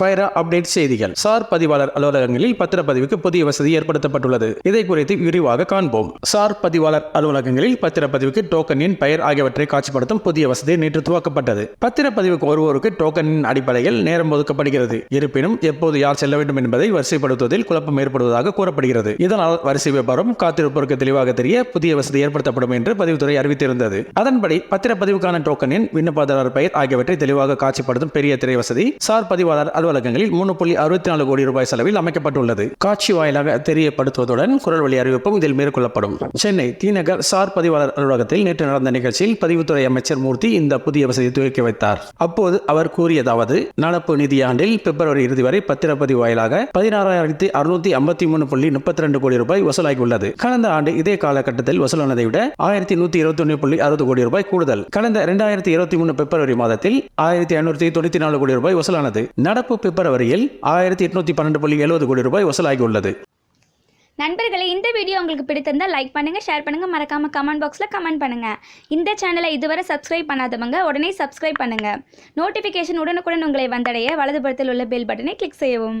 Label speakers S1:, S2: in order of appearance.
S1: Faira update செய்திகள். Sir பதிவாளர் அலுவலகங்களில் பத்திரப்பதிவுக்கு புதிய வசதி ஏற்படுத்தப்பட்டுள்ளது. இதை குறித்து விரிவாக காண்போம். சார் பதிவாளர் அலுவலகங்களில் பத்திரப்பதிவுக்கு டோக்கன் எண் பெயர் ஆகியவற்றை காட்சிப்படுத்தும் புதிய வசதி நேற்று துவக்கப்பட்டது. பத்திரப்பதிவுக்கு ஒருவருக்கு டோக்கனின் அடிப்படையில் நேரம் ஒதுக்கப்படுகிறது. இருப்பினும் எப்போது யார் செல்ல வேண்டும் என்பதை வரிசைப்படுத்துவதில் குழப்பம் ஏற்படுவதாக கூறப்படுகிறது. இதனால் வரிசை வியாபாரம் காத்திருப்போருக்கு தெளிவாக தெரிய புதிய வசதி ஏற்படுத்தப்படும் என்று பதிவுத்துறை அறிவித்திருந்தது. அதன்படி பத்திரப்பதிவுக்கான டோக்கனின் விண்ணப்பதாரர் பெயர் ஆகியவற்றை தெளிவாக காட்சிப்படுத்தும் பெரிய திரை வசதி சார் பதிவாளர் அலுவலக அலுவலகங்களில் மூணு புள்ளி அறுபத்தி நாலு கோடி ரூபாய் செலவில் அமைக்கப்பட்டுள்ளது. காட்சி வாயிலாக தெரியப்படுத்துவதுடன் குரல் வழி அறிவிப்பும் இதில் மேற்கொள்ளப்படும். சென்னை தீநகர் சார் பதிவாளர் அலுவலகத்தில் நேற்று நடந்த நிகழ்ச்சியில் பதிவுத்துறை அமைச்சர் மூர்த்தி இந்த புதிய வசதியை துவக்கி வைத்தார். அப்போது அவர் கூறியதாவது நடப்பு நிதியாண்டில் பிப்ரவரி இறுதி வரை பத்திரப்பதிவு வாயிலாக பதினாறாயிரத்தி அறுநூத்தி ஐம்பத்தி மூணு புள்ளி முப்பத்தி ரெண்டு கோடி ரூபாய் வசூலாகியுள்ளது. கடந்த ஆண்டு இதே காலகட்டத்தில் வசூலானதை விட ஆயிரத்தி நூத்தி இருபத்தி ஒன்று புள்ளி அறுபது கோடி ரூபாய் கூடுதல். கடந்த இரண்டாயிரத்தி இருபத்தி மூணு பிப்ரவரி மாதத்தில் ஆயிரத்தி ஐநூத்தி தொண்ணூத்தி நாலு கோடி ரூபாய் வசூலானது. நடப்பு பிப்ரவரியில் ஆயிரத்தி எட்நூத்தி பன்னெண்டு புள்ளி எழுபது கோடி ரூபாய் வசூலாகியுள்ளது.
S2: நண்பர்களே இந்த வீடியோ உங்களுக்கு பிடித்திருந்தால் லைக் பண்ணுங்கள் ஷேர் பண்ணுங்கள் மறக்காமல் கமெண்ட் பாக்ஸில் கமெண்ட் பண்ணுங்கள் இந்த சேனலை இதுவரை சப்ஸ்கிரைப் பண்ணாதவங்க உடனே சப்ஸ்கிரைப் பண்ணுங்கள் நோட்டிஃபிகேஷன் உடனுக்குடன் உங்களை வந்தடைய வலதுபுறத்தில் உள்ள பெல் பட்டனை கிளிக் செய்யவும்.